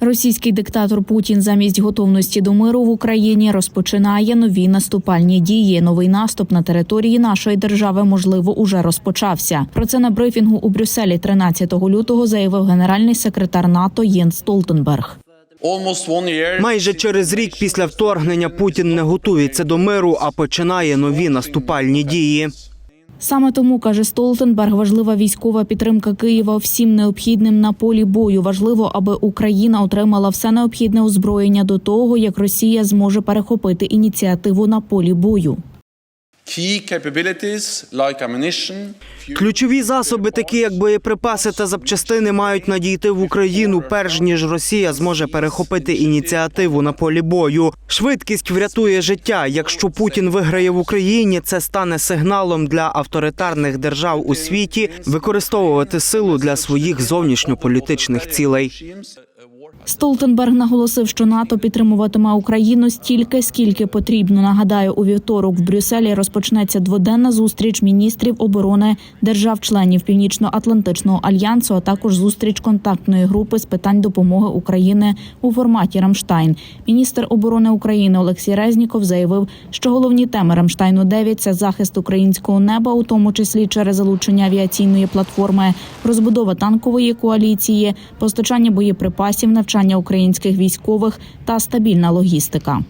Російський диктатор Путін замість готовності до миру в Україні розпочинає нові наступальні дії. Новий наступ на території нашої держави можливо уже розпочався. Про це на брифінгу у Брюсселі 13 лютого заявив генеральний секретар НАТО Єнс Столтенберг. Майже через рік після вторгнення Путін не готується до миру, а починає нові наступальні дії. Саме тому каже Столтенберг, важлива військова підтримка Києва всім необхідним на полі бою. Важливо, аби Україна отримала все необхідне озброєння до того, як Росія зможе перехопити ініціативу на полі бою. Ключові засоби, такі як боєприпаси та запчастини, мають надійти в Україну, перш ніж Росія зможе перехопити ініціативу на полі бою. Швидкість врятує життя. Якщо Путін виграє в Україні, це стане сигналом для авторитарних держав у світі використовувати силу для своїх зовнішньополітичних цілей. Столтенберг наголосив, що НАТО підтримуватиме Україну стільки, скільки потрібно. Нагадаю, у вівторок в Брюсселі розпочнеться дводенна зустріч міністрів оборони держав-членів Північно-Атлантичного альянсу, а також зустріч контактної групи з питань допомоги України у форматі Рамштайн. Міністр оборони України Олексій Резніков заявив, що головні теми Рамштайну 9 – це захист українського неба, у тому числі через залучення авіаційної платформи, розбудова танкової коаліції, постачання боєприпасів, навчання українських військових та стабільна логістика.